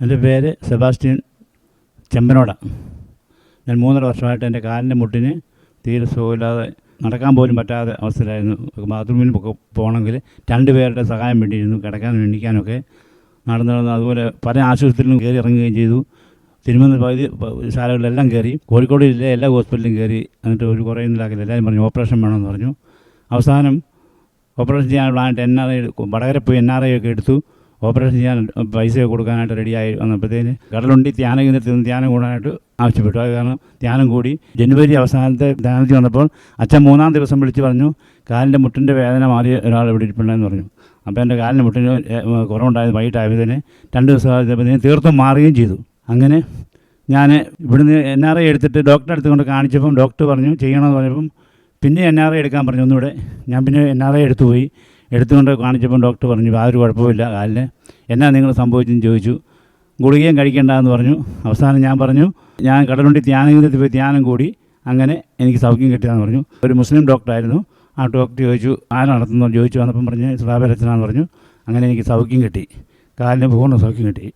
എന്റെ പേര് സെബാസ്റ്റ്യൻ ചെമ്പനോട. ഞാൻ മൂന്നര വർഷമായിട്ട് എന്റെ കാലിന്റെ മുട്ടിന് തീരെ സുഖമില്ലാതെ നടക്കാൻ പോലും പറ്റാതെ അവസ്ഥയിലായിരുന്നു. ബാത്റൂമിൽ പോകണമെങ്കിൽ രണ്ട് പേരുടെ സഹായം വേണ്ടിയിരുന്നു. കിടക്കാനും എണ്ണിക്കാനൊക്കെ നടന്നു നടന്ന് അതുപോലെ പല ആശുപത്രിയിലും കയറി ഇറങ്ങുകയും ചെയ്തു. തിരുവനന്തപുരം പകുതി ശാലകളിലെല്ലാം കയറി. കോഴിക്കോട് ജില്ലയിലെ എല്ലാ ഹോസ്പിറ്റലിലും കയറി. എന്നിട്ട് ഒരു കുറേ ഇല്ലാക്കില്ല എല്ലാവരും പറഞ്ഞു ഓപ്പറേഷൻ വേണമെന്ന് പറഞ്ഞു. അവസാനം ഓപ്പറേഷൻ ചെയ്യാനുള്ളതായിട്ട് എൻ ആർ ഐ വടകര പോയി എൻ ആർ ഐ ഒക്കെ എടുത്തു. ഓപ്പറേഷൻ ചെയ്യാൻ പൈസ കൊടുക്കാനായിട്ട് റെഡിയായി വന്നപ്പോഴത്തേന് കടലുണ്ടി ധ്യാന കേന്ദ്രത്തിൽ നിന്ന് ധ്യാനം കൂടാനായിട്ട് ആവശ്യപ്പെട്ടു. അത് കാരണം ധ്യാനം കൂടി ജനുവരി അവസാനത്തെ ധ്യാനത്തിൽ വന്നപ്പോൾ അച്ഛൻ മൂന്നാം ദിവസം വിളിച്ച് പറഞ്ഞു കാലിന്റെ മുട്ടിന്റെ വേദന മാറിയ ഒരാൾ ഇവിടെ ഇരിപ്പുണ്ടെന്ന് പറഞ്ഞു. അപ്പോൾ എന്റെ കാലിന്റെ മുട്ടിന് കുറവുണ്ടായത് വൈകിട്ടായതിന് രണ്ട് ദിവസം ആയപ്പോഴത്തേന് തീർത്തും മാറുകയും ചെയ്തു. അങ്ങനെ ഞാൻ ഇവിടുന്ന് എൻ ആർ ഐ എടുത്തിട്ട് ഡോക്ടറെ അടുത്ത് കൊണ്ട് കാണിച്ചപ്പം ഡോക്ടർ പറഞ്ഞു ചെയ്യണമെന്ന് പറഞ്ഞപ്പം പിന്നെ എൻ ആർ ഐ എടുക്കാൻ പറഞ്ഞു. ഒന്നുകൂടെ ഞാൻ പിന്നെ എൻ ആർ ഐ എടുത്തു പോയി. എടുത്തുകൊണ്ട് കാണിച്ചപ്പം ഡോക്ടർ പറഞ്ഞു യാതൊരു കുഴപ്പമില്ല കാലിന്. എന്നാ നിങ്ങൾ സംഭവിച്ചെന്ന് ചോദിച്ചു. ഗുളികയും കഴിക്കേണ്ടെന്ന് പറഞ്ഞു. അവസാനം ഞാൻ പറഞ്ഞു ഞാൻ കടലുണ്ടി ധ്യാനകേന്ദ്രത്തിൽ പോയി ധ്യാനം കൂടി അങ്ങനെ എനിക്ക് സൗഖ്യം കിട്ടിയതെന്ന് പറഞ്ഞു. ഒരു മുസ്ലിം ഡോക്ടറായിരുന്നു. ആ ഡോക്ടർ ചോദിച്ചു ആരാ നടത്തുന്നു? ചോദിച്ചു വന്നപ്പം പറഞ്ഞ് സ്രാബരച്ചനാന്ന് പറഞ്ഞു. അങ്ങനെ എനിക്ക് സൗഖ്യം കിട്ടി. കാലിന് പൂർണ സൗഖ്യം കിട്ടി.